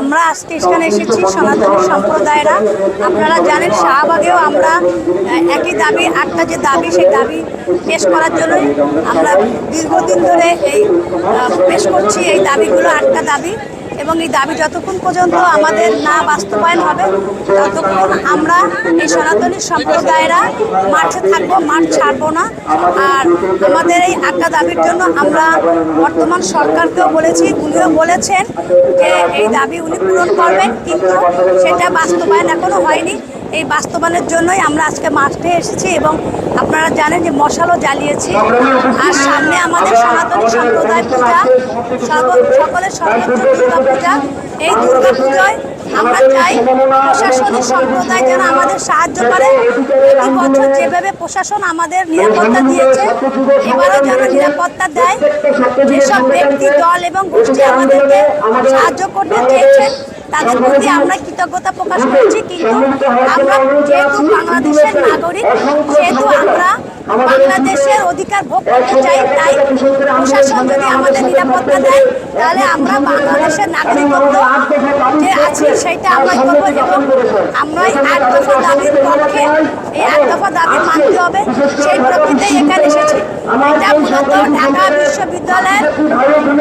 আমরা আজকে এখানে এসেছি সনাতন সম্প্রদায়েরা। আপনারা জানেন শাহবাগেও আমরা একই দাবি, আটটা যে দাবি, সেই দাবি পেশ করার জন্যই আমরা দীর্ঘদিন ধরে এই পেশ করছি এই দাবিগুলো, আটটা দাবি। এবং এই দাবি যতক্ষণ পর্যন্ত আমাদের না বাস্তবায়ন হবে, ততক্ষণ আমরা এই সনাতনী সম্প্রদায়েরা মাঠে থাকব, মাঠ ছাড়বো না। আর আমাদের এই আজ্ঞা দাবির জন্য আমরা বর্তমান সরকারকেও বলেছি, উনিও বলেছেন যে এই দাবি উনি পূরণ করবেন, কিন্তু সেটা বাস্তবায়ন এখনও হয়নি। এই বাস্তবায়নের জন্যই আমরা আজকে মাঠে এসেছি এবং আপনারা জানেন যে মশালও জ্বালিয়েছি। আর সামনে আমাদের সনাতনী সম্প্রদায় পূজা সকলের সর্বোচ্চ দুর্গা পূজা এই দুর্গা পুজোয় আমরা চাই প্রশাসনিক সম্প্রদায় যেন আমাদের সাহায্য করে। প্রতি বছর যেভাবে প্রশাসন আমাদের নিরাপত্তা দিয়েছে এবারও যেন নিরাপত্তা দেয়। যেসব ব্যক্তি দল এবং গোষ্ঠী আমাদেরকে সাহায্য করতে চেয়েছেন তাদের প্রতি আমরা কৃতজ্ঞতা প্রকাশ করছি, কিন্তু আমরা যেহেতু বাংলাদেশের নাগরিক সেহেতু আমরা বাংলাদেশের অধিকার ভোগ করতে চাই, তাই প্রশাসন যদি আমাদের নিরাপত্তা দেয়, তাহলে আমরা বাংলাদেশের নাগরিকত্ব যে আছি সেটা আমরা করব এবং আমরা আট দফা দাবির পক্ষে এই আট দফা দাবি মানতে হবে। সেই প্রকৃতিতে এখানে এসেছি। এটা মূলত ঢাকা বিশ্ববিদ্যালয়ের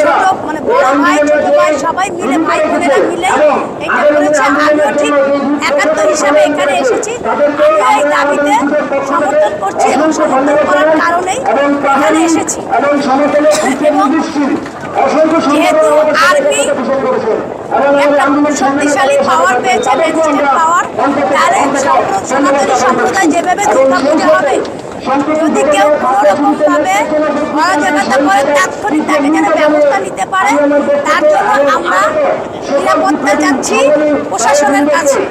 ছোট মানে বড় ভাই, ছোট ভাই সবাই মিলে, ভাই বোনেরা মিলে এটা করেছে আমিও ঠিক একাত্তর হিসাবে এখানে এসেছি। আমিও এই দাবিতে সমর্থন করছি এবং সমর্থন করার কারণেই এখানে এসেছি। যেহেতু আর্মি একটা শক্তিশালী পাওয়ার পেয়েছে ম্যাজিস্ট্রেট পাওয়ার সম্প্র- সনাতনী সম্প্রদায় যেভাবে দুর্গা পূজা হবে যদি কেউ কোনো রকম ভাবে অরাজকতা করে তাৎক্ষণিক তাকে যেন ব্যবস্থা নিতে পারে তার জন্য আমরা নিরাপত্তা চাচ্ছি প্রশাসনের কাছে।